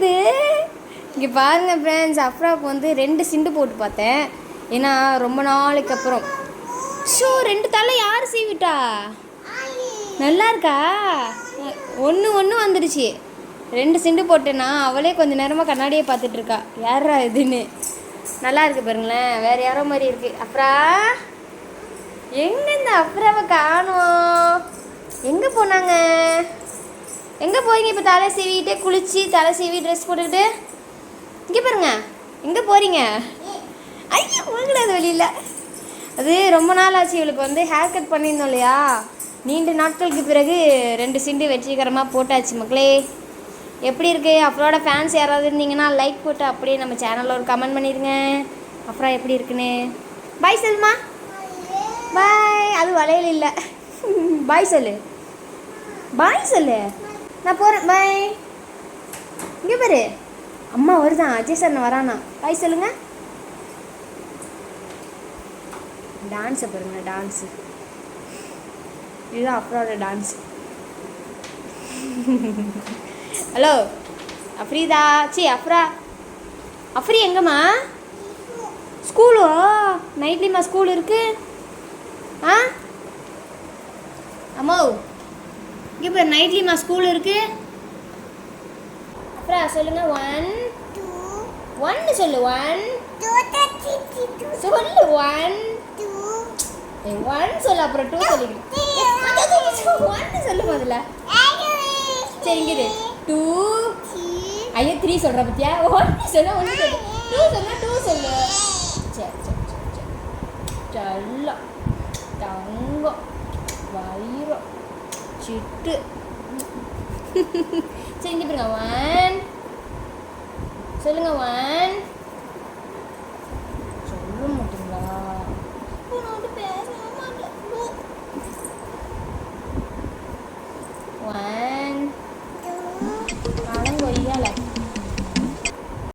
இது? இங்கே பாருங்க ஃப்ரெண்ட்ஸ் அஃப்ராவுக்கு வந்து ரெண்டு சிண்டு போட்டு பார்த்தேன். ஏன்னா ரொம்ப நாளைக்கு அப்புறம். ஷோ ரெண்டு தலை யார் சீவிட்டா? நல்லா இருக்கா? ஒன்று ஒன்று வந்துடுச்சு. ரெண்டு சிண்டு போட்டேன்னா அவளே கொஞ்சம் நேரமாக கண்ணாடியே பார்த்துட்டு இருக்கா. யாரா இதுன்னு? நல்லா இருக்கு பாருங்களேன். வேற யாரோ மாதிரி இருக்கு. அப்புறா எங்கே இந்த அப்புறாவை காணோம்? எங்கே போனாங்க? எங்கே போகிறீங்க இப்போ தலை சீவிட்டு குளிச்சு தலை சீவி ட்ரெஸ் போட்டுக்கிட்டு? இங்கே பாருங்க. எங்கே போகிறீங்க ஐயா வாங்கலாது வெளியில அது ரொம்ப நாள் ஆச்சு இவளுக்கு வந்து ஹேர் கட் பண்ணியிருந்தோம் இல்லையா? நீண்ட நாட்களுக்கு பிறகு ரெண்டு சிண்டு வெற்றிகரமாக போட்டாச்சு மக்களே. எப்படி இருக்குது அப்புறோட ஃபேன்ஸ் யாராவது இருந்தீங்கன்னா லைக் போட்டு அப்படியே நம்ம சேனலில் ஒரு கமெண்ட் பண்ணிடுங்க அப்புறம் எப்படி இருக்குன்னு? பாய் சொல்லுமா பாய் அது வளையல் இல்லை. பாய் சொல்லு. பாய் சொல்லு. நான் போகிறேன் பாய் இங்கே பாரு. அம்மா வருதான் அஜய் சார் வரானா? பாய் சொல்லுங்க. டான்ஸை பாருங்க டான்ஸு இதுதான் அப்புறோட டான்ஸ் ஹலோ அஃப்ரீதா சி அஃப்ரா அஃப்ரி எங்கம்மா? ஸ்கூலோ? நைட்லிம்மா ஸ்கூல் இருக்கு? ஆ? அம்மா இங்கே பாரு நைட்லிமா ஸ்கூல் இருக்கு. அப்புறம் சொல்லுங்க. ஒன் ஒன்னு சொல்லு. ஒன் சொல்லு. ஒன் ஒன் சொல்லு. அப்புறம் டூ சொல்லிக்கிட்டு ஒன்னு சொல்லு முதல்ல. சரி டூ ஐயோ த்ரீ சொல்கிற பத்தியா? ஒன்று சொல்ல ஒன்று சொல்லு. டூ சொன்னா டூ சொல்லு. சரி சரி சரி சரி. தங்கம். வைரம். சிட்டு சரி இங்கே பாருங்க ஒன் சொல்லுங்க ஒன்